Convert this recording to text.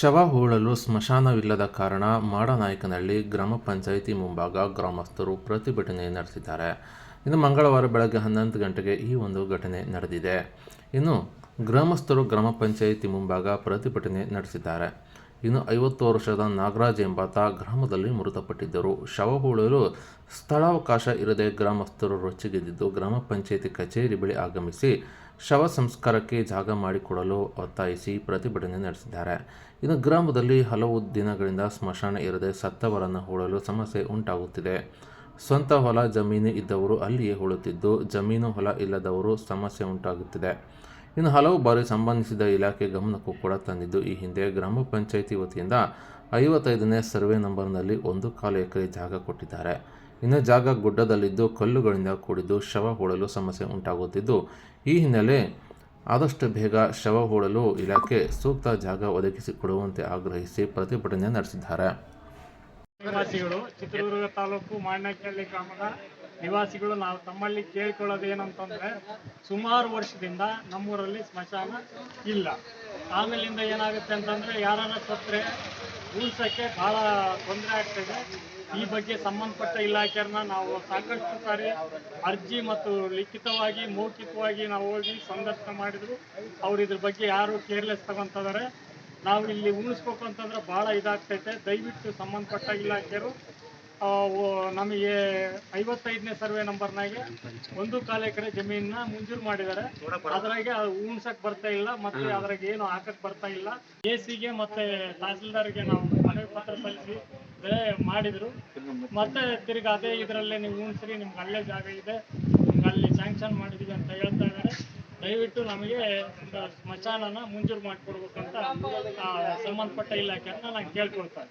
ಶವ ಹೂಳಲು ಸ್ಮಶಾನವಿಲ್ಲದ ಕಾರಣ ಮಾಡನಾಯಕನಹಳ್ಳಿ ಗ್ರಾಮ ಪಂಚಾಯಿತಿ ಮುಂಭಾಗ ಗ್ರಾಮಸ್ಥರು ಪ್ರತಿಭಟನೆ ನಡೆಸಿದ್ದಾರೆ. ಇನ್ನು ಮಂಗಳವಾರ ಬೆಳಗ್ಗೆ ಹನ್ನೊಂದು ಗಂಟೆಗೆ ಈ ಒಂದು ಘಟನೆ ನಡೆದಿದೆ. ಇನ್ನು ಗ್ರಾಮಸ್ಥರು ಗ್ರಾಮ ಪಂಚಾಯಿತಿ ಮುಂಭಾಗ ಪ್ರತಿಭಟನೆ ನಡೆಸಿದ್ದಾರೆ. ಇನ್ನು ಐವತ್ತು ವರ್ಷದ ನಾಗರಾಜ್ ಎಂಬಾತ ಗ್ರಾಮದಲ್ಲಿ ಮೃತಪಟ್ಟಿದ್ದರು. ಶವ ಸ್ಥಳಾವಕಾಶ ಇರದೆ ಗ್ರಾಮಸ್ಥರು ರೊಚ್ಚಿಗೆದ್ದಿದ್ದು ಗ್ರಾಮ ಪಂಚಾಯಿತಿ ಕಚೇರಿ ಬಳಿ ಆಗಮಿಸಿ ಶವ ಸಂಸ್ಕಾರಕ್ಕೆ ಜಾಗ ಮಾಡಿಕೊಡಲು ಒತ್ತಾಯಿಸಿ ಪ್ರತಿಭಟನೆ ನಡೆಸಿದ್ದಾರೆ. ಇನ್ನು ಗ್ರಾಮದಲ್ಲಿ ಹಲವು ದಿನಗಳಿಂದ ಸ್ಮಶಾನ ಇರದೆ ಸತ್ತವರನ್ನು ಹೂಳಲು ಸಮಸ್ಯೆ ಉಂಟಾಗುತ್ತಿದೆ. ಸ್ವಂತ ಹೊಲ, ಜಮೀನು ಇದ್ದವರು ಅಲ್ಲಿಯೇ ಹೂಳುತ್ತಿದ್ದು, ಜಮೀನು ಹೊಲ ಇಲ್ಲದವರು ಸಮಸ್ಯೆ ಉಂಟಾಗುತ್ತಿದೆ. ಇನ್ನು ಹಲವು ಬಾರಿ ಸಂಬಂಧಿಸಿದ ಇಲಾಖೆ ಗಮನಕ್ಕೂ ಕೂಡ ತಂದಿದ್ದು, ಈ ಹಿಂದೆ ಗ್ರಾಮ ಪಂಚಾಯಿತಿ ವತಿಯಿಂದ ಐವತ್ತೈದನೇ ಸರ್ವೆ ನಂಬರ್ನಲ್ಲಿ ಒಂದು ಕಾಲು ಎಕರೆ ಜಾಗ ಕೊಟ್ಟಿದ್ದಾರೆ. ಇನ್ನು ಜಾಗ ಗುಡ್ಡದಲ್ಲಿದ್ದು, ಕಲ್ಲುಗಳಿಂದ ಕೂಡಿದ್ದು, ಶವ ಹೂಳಲು ಸಮಸ್ಯೆ ಉಂಟಾಗುತ್ತಿದ್ದು, ಈ ಹಿನ್ನೆಲೆ ಆದಷ್ಟು ಬೇಗ ಶವ ಹೂಳಲು ಇಲಾಖೆ ಸೂಕ್ತ ಜಾಗ ಒದಗಿಸಿಕೊಡುವಂತೆ ಆಗ್ರಹಿಸಿ ಪ್ರತಿಭಟನೆ ನಡೆಸಿದ್ದಾರೆ. ಚಿತ್ರದುರ್ಗ ತಾಲೂಕು ಮಾಣ್ಯಕಳ್ಳಿ ಗ್ರಾಮದ ನಿವಾಸಿಗಳು ನಾವು ತಮ್ಮಲ್ಲಿ ಕೇಳ್ಕೊಳ್ಳೋದು ಏನಂತಂದ್ರೆ ಸುಮಾರು ವರ್ಷದಿಂದ ನಮ್ಮೂರಲ್ಲಿ ಸ್ಮಶಾನ ಇಲ್ಲ. ಆಮೇಲಿಂದ ಏನಾಗುತ್ತೆ ಅಂತಂದ್ರೆ ಯಾರನ್ನ ಸತ್ರೆ ಉಳ್ಸಕ್ಕೆ ಬಹಳ ತೊಂದರೆ ಆಗ್ತದೆ. ಈ ಬಗ್ಗೆ ಸಂಬಂಧಪಟ್ಟ ಇಲಾಖೆಯನ್ನ ನಾವು ಸಾಕಷ್ಟು ಸಾರಿ ಅರ್ಜಿ ಮತ್ತು ಲಿಖಿತವಾಗಿ, ಮೌಖಿಕವಾಗಿ ನಾವು ಹೋಗಿ ಸಂದರ್ಶನ ಮಾಡಿದ್ರು. ಅವ್ರು ಇದ್ರ ಬಗ್ಗೆ ಯಾರು ಕೇರ್ಲೆಸ್ ತಗೊಂತಿದ್ದಾರೆ ನಾವು ಇಲ್ಲಿ ಉಳಿಸ್ಬೇಕು ಅಂತಂದ್ರೆ ಬಹಳ ಇದಾಗ್ತೈತೆ. ದಯವಿಟ್ಟು ಸಂಬಂಧಪಟ್ಟ ಇಲಾಖೆಯರು ನಮಗೆ ಐವತ್ತೈದನೇ ಸರ್ವೆ ನಂಬರ್ನಾಗೆ ಒಂದು ಕಾಲ ಎಕರೆ ಜಮೀನ ಮಂಜೂರು ಮಾಡಿದ್ದಾರೆ. ಅದ್ರಾಗೆ ಅದು ಉಣ್ಸಕ್ ಬರ್ತಾ ಇಲ್ಲ ಮತ್ತೆ ಅದ್ರಾಗ ಏನು ಹಾಕಕ್ ಬರ್ತಾ ಇಲ್ಲ. ಎ ಸಿಗೆ ಮತ್ತೆ ತಹಸೀಲ್ದಾರ್ಗೆ ನಾವು ಮನವಿ ಪತ್ರ ಸಲ್ಲಿಸಿ ಬೆಳೆ ಮಾಡಿದ್ರು. ಮತ್ತೆ ತಿರ್ಗಿ ಅದೇ ಇದರಲ್ಲೇ ನೀವು ಉಣ್ಸ್ರಿ ನಿಮ್ಗೆ ಅಲ್ಲೇ ಜಾಗ ಇದೆ ನಿಮ್ಗೆ ಅಲ್ಲಿ ಸ್ಯಾಂಕ್ಷನ್ ಮಾಡಿದೀವಿ ಅಂತ ಹೇಳ್ತಾ ಇದ್ದಾರೆ. ದಯವಿಟ್ಟು ನಮಗೆ ಸ್ಮಶಾನನ ಮಂಜೂರು ಮಾಡಿಕೊಡ್ಬೇಕಂತ ಅಂತ ಸಂಬಂಧಪಟ್ಟ ಇಲಾಖೆಯನ್ನ ನಾನು ಕೇಳ್ಕೊಳ್ತಾ